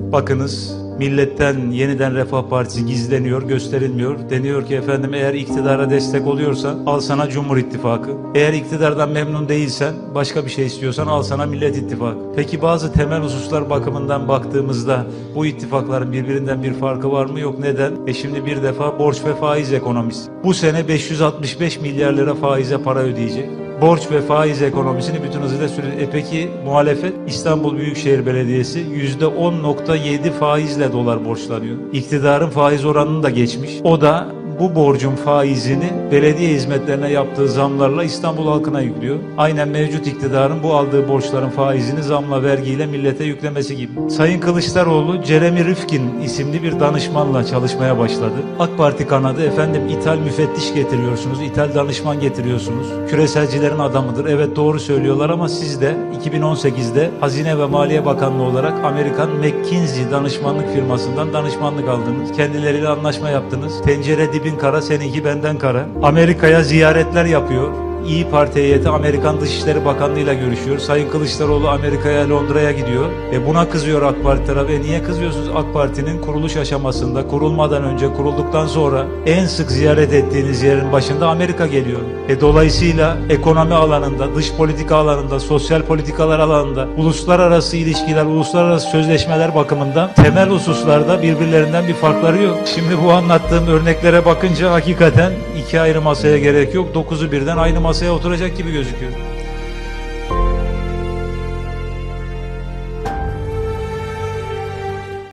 Bakınız milletten yeniden Refah Partisi gizleniyor, gösterilmiyor. Deniyor ki efendim eğer iktidara destek oluyorsan al sana Cumhur İttifakı. Eğer iktidardan memnun değilsen başka bir şey istiyorsan al sana Millet İttifakı. Peki bazı temel hususlar bakımından baktığımızda bu ittifakların birbirinden bir farkı var mı? Yok neden? E şimdi bir defa borç ve faiz ekonomisi. Bu sene 565 milyar lira faize para ödeyecek borç ve faiz ekonomisini bütün hızıyla sürüyor. E peki muhalefet İstanbul Büyükşehir Belediyesi %10.7 faizle dolar borçlanıyor. İktidarın faiz oranını da geçmiş. O da bu borcun faizini belediye hizmetlerine yaptığı zamlarla İstanbul halkına yüklüyor. Aynen mevcut iktidarın bu aldığı borçların faizini zamla vergiyle millete yüklemesi gibi. Sayın Kılıçdaroğlu Jeremy Rifkin isimli bir danışmanla çalışmaya başladı. AK Parti kanadı efendim ithal müfettiş getiriyorsunuz, ithal danışman getiriyorsunuz. Küreselcilerin adamıdır. Evet doğru söylüyorlar ama siz de 2018'de Hazine ve Maliye Bakanlığı olarak Amerikan McKinsey danışmanlık firmasından danışmanlık aldınız. Kendileriyle anlaşma yaptınız. Tencere dibin kara, seninki benden kara. Amerika'ya ziyaretler yapıyor. İyi Parti heyeti Amerikan Dışişleri Bakanlığı ile görüşüyor. Sayın Kılıçdaroğlu Amerika'ya, Londra'ya gidiyor. E buna kızıyor AK Parti tarafı. E niye kızıyorsunuz? AK Parti'nin kuruluş aşamasında, kurulmadan önce, kurulduktan sonra en sık ziyaret ettiğiniz yerin başında Amerika geliyor. E dolayısıyla ekonomi alanında, dış politika alanında, sosyal politikalar alanında, uluslararası ilişkiler, uluslararası sözleşmeler bakımından temel hususlarda birbirlerinden bir farkları yok. Şimdi bu anlattığım örneklere bakınca hakikaten iki ayrı masaya gerek yok. Dokuzu birden aynı masaya oturacak gibi gözüküyor.